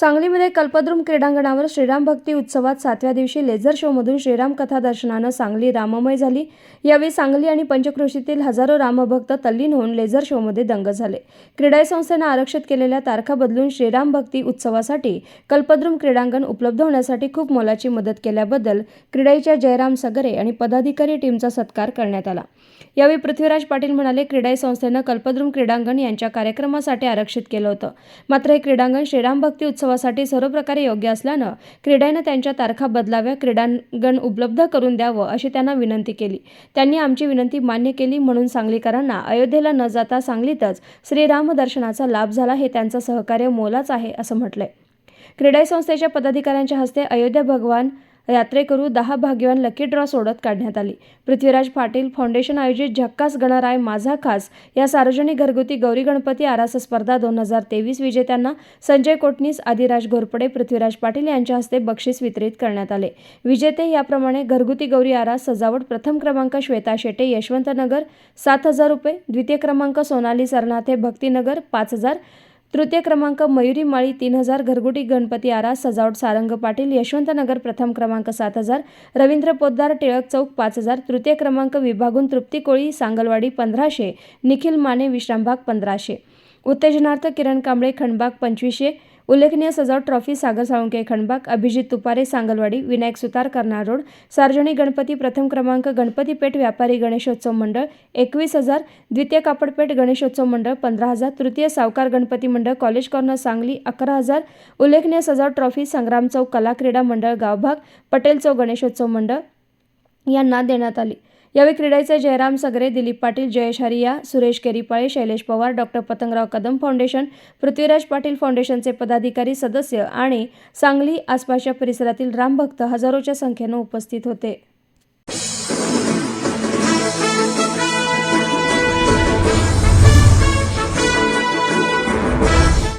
सांगलीमध्ये कल्पद्रुम क्रीडांगणावर श्रीराम भक्ती उत्सवात सातव्या दिवशी लेझर शोमधून श्रीराम कथा दर्शनानं सांगली राममय झाली. यावेळी सांगली आणि पंचक्रोशीतील हजारो रामभक्त तल्लीन होऊन लेझर शोमध्ये दंग झाले. क्रीडा संस्थेनं आरक्षित केलेल्या तारखा बदलून श्रीराम भक्ती उत्सवासाठी कल्पद्रुम क्रीडांगण उपलब्ध होण्यासाठी खूप मोलाची मदत केल्याबद्दल क्रीडाईच्या जयराम सगरे आणि पदाधिकारी टीमचा सत्कार करण्यात आला. यावेळी पृथ्वीराज पाटील म्हणाले क्रीडाई संस्थेनं कल्पद्रुम क्रीडांगण यांच्या कार्यक्रमासाठी आरक्षित केलं होतं. मात्र हे क्रीडांगण श्रीराम भक्ती उत्सव महोत्सवासाठी सर्व प्रकारे योग्य असल्यानं क्रीडाईनं त्यांच्या तारखा बदलाव्या क्रीडांगण उपलब्ध करून द्यावं अशी त्यांना विनंती केली. त्यांनी आमची विनंती मान्य केली म्हणून सांगलीकरांना अयोध्येला न जाता सांगलीतच श्रीराम दर्शनाचा लाभ झाला हे त्यांचं सहकार्य मोलाच आहे असं म्हटलंय. क्रीडा संस्थेच्या पदाधिकाऱ्यांच्या हस्ते अयोध्या भगवान यात्रेकरू दहा भाग्यवान लकी ड्रॉ सोडत काढण्यात आली. पृथ्वीराज पाटील फाउंडेशन आयोजित झक्कास गणराय माझा खास या सार्वजनिक घरगुती गौरी गणपती आरास स्पर्धा दोन हजार तेवीस विजेत्यांना संजय कोटणीस आदिराज घोरपडे पृथ्वीराज पाटील यांच्या हस्ते बक्षीस वितरित करण्यात आले. विजेते याप्रमाणे घरगुती गौरी आरास सजावट प्रथम क्रमांक श्वेता शेटे यशवंतनगर सात हजार रुपये द्वितीय क्रमांक सोनाली सरनाथे भक्तीनगर पाच हजार तृतीय क्रमांक मयुरी माळी तीन हजार घरगुटी गणपती आरास सजावट सारंग पाटील यशवंतनगर प्रथम क्रमांक सात हजार रवींद्र पोद्दार टिळक चौक पाच हजार तृतीय क्रमांक विभागून तृप्ती कोळी सांगलवाडी पंधराशे निखिल माने विश्रामबाग पंधराशे. उत्तेजनार्थ किरण कांबळे खंडबाग पंचवीसशे उल्लेखनीय सजावट ट्रॉफी सागर साळुंके खंडबाग अभिजित तुपारे सांगलवाडी विनायक सुतार कर्नाळ रोड सार्वजनिक गणपती प्रथम क्रमांक गणपतीपेठ व्यापारी गणेशोत्सव मंडळ एकवीस हजार द्वितीय कापडपेठ गणेशोत्सव मंडळ पंधरा हजार तृतीय सावकार गणपती मंडळ कॉलेज कॉर्नर सांगली अकरा हजार. उल्लेखनीय सजावट ट्रॉफी संग्राम चौक कला क्रीडा मंडळ गावभाग पटेल चौक गणेशोत्सव मंडळ यांना देण्यात आली. यावेळी क्रीडाईचे जयराम सगरे दिलीप पाटील जयेश हरिया सुरेश केरीपाळे शैलेश पवार डॉक्टर पतंगराव कदम फाउंडेशन पृथ्वीराज पाटील फाउंडेशनचे पदाधिकारी सदस्य आणि सांगली आसपासच्या परिसरातील रामभक्त हजारोच्या संख्येनं उपस्थित होते.